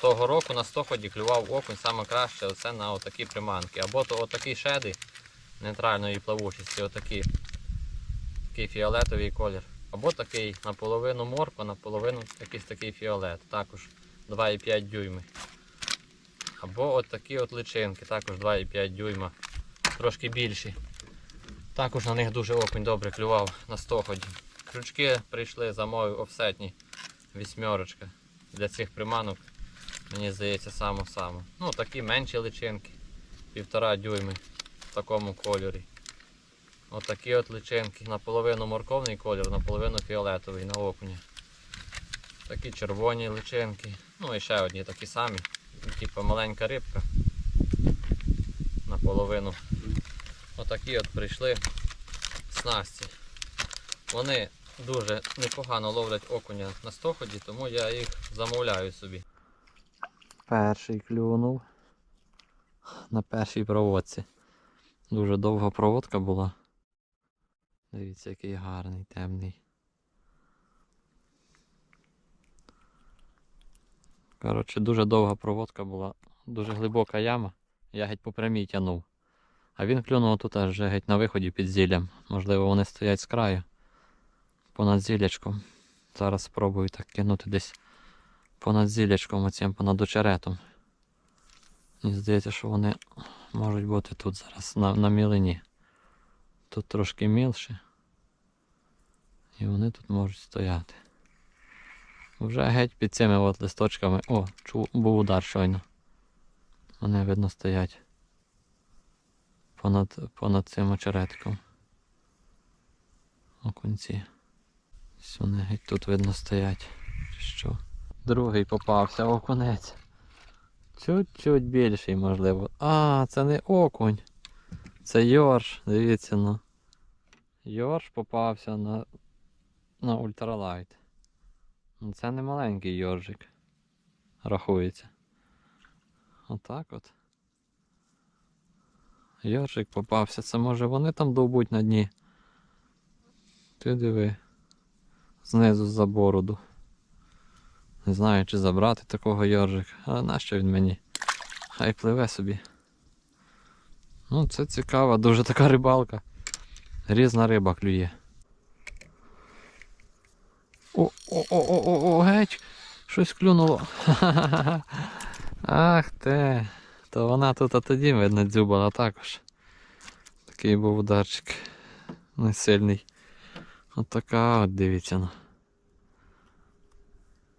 того року на стоході клював окунь саме краще оце на отакі приманки. Або то отакі шеди нейтральної плавучості, отакі. Такий фіолетовий колір. Або такий наполовину морква, наполовину якийсь такий фіолет. Також 2,5 дюйми. Або от такі от личинки, також 2,5 дюйма. Трошки більші. Також на них дуже окунь добре клював на стоході. Крючки прийшли за мою офсетні вісьмерочка. Для цих приманок, мені здається, само-само. Ну, такі менші личинки, півтора дюйми в такому кольорі. Отакі от личинки. Наполовину морковний колір, наполовину фіолетовий на окуні. Такі червоні личинки. Ну і ще одні такі самі. Типу маленька рибка. Наполовину. Отакі от прийшли снасті. Вони дуже непогано ловлять окуня на стоході, тому я їх замовляю собі. Перший клюнув на першій проводці. Дуже довга проводка була. Дивіться, який гарний, темний. Коротше, дуже довга проводка була, дуже глибока яма. Я геть по прямій тянув. А він клюнув тут аж геть на виході під зіллям. Можливо, вони стоять з краю. Понад зіллячком. Зараз спробую так кинути десь понад зіллячком, оцім понад очеретом. Мені здається, що вони можуть бути тут зараз на, на мілині. Тут трошки мілше. І вони тут можуть стояти. Вже геть під цими от листочками. О, чув, був удар щойно. Вони видно стоять понад, понад цим очеретком. Окунці. Ось вони геть тут видно стоять. Що? Другий попався окунець. Чуть-чуть більший, можливо. А, це не окунь. Це йорш, дивіться ну. Йорш попався на, на ультралайт. Ну, Це не маленький йоржик. Рахується. Отак от. Йоржик попався. Це може вони там довбуть на дні. Ти диви. Знизу за бороду. Не знаю, чи забрати такого йоржика, але нащо він мені? Хай пливе собі. Ну, це цікава, дуже така рибалка. Різна риба клює. О, о, о, о, о, о, геть! Щось клюнуло. Ах те. То вона тут а тоді, видно, дзюбала також. Такий був ударчик. Не сильний. От така от дивіться.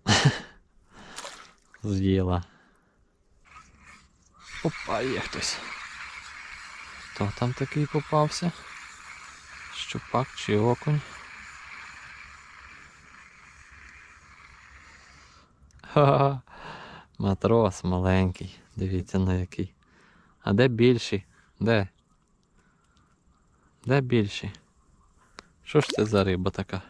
З'їла. Опа, є хтось. Хто там такий попався? Щупак чи окунь? Ха-ха. Матрос маленький. Дивіться на який. А де більший? Де? Де більший? Що ж це за риба така?